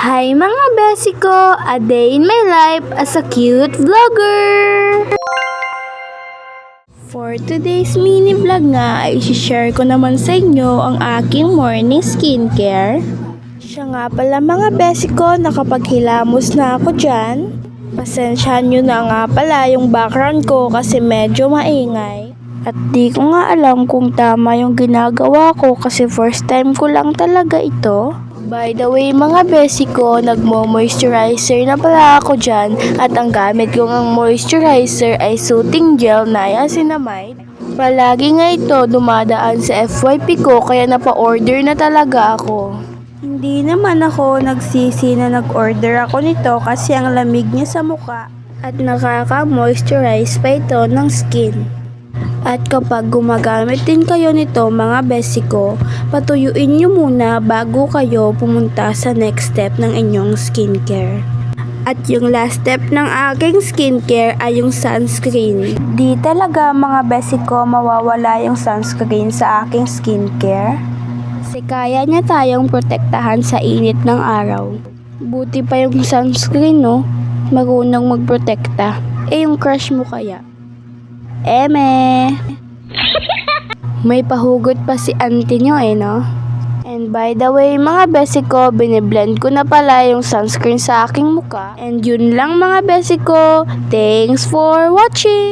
Hi mga besi ko! A day in my life as a cute vlogger! For today's mini vlog nga ay share ko naman sa inyo ang aking morning skincare. Siya nga pala mga besi ko, nakapaghilamos na ako dyan. Pasensyahan nyo na nga pala yung background ko kasi medyo maingay. At di ko nga alam kung tama yung ginagawa ko kasi first time ko lang talaga ito. By the way mga besi ko, nagmo-moisturizer na pala ako dyan at ang gamit kong ang moisturizer ay soothing gel na niacinamide. Palagi nga ito dumadaan sa FYP ko kaya napa-order na talaga ako. Hindi naman ako nagsisi na nag-order ako nito kasi ang lamig niya sa muka at nakaka-moisturize pa ito ng skin. At kapag gumagamit din kayo nito mga besi ko, patuyuin nyo muna bago kayo pumunta sa next step ng inyong skincare. At yung last step ng aking skincare ay yung sunscreen. Di talaga mga besi ko mawawala yung sunscreen sa aking skincare. Kasi kaya niya tayong protektahan sa init ng araw. Buti pa yung sunscreen no, marunong magprotekta. Eh yung crush mo kaya? Eme! May pahugot pa si auntie nyo eh, no? And by the way, mga besi ko, biniblend ko na pala yung sunscreen sa aking muka. And yun lang mga besi ko. Thanks for watching!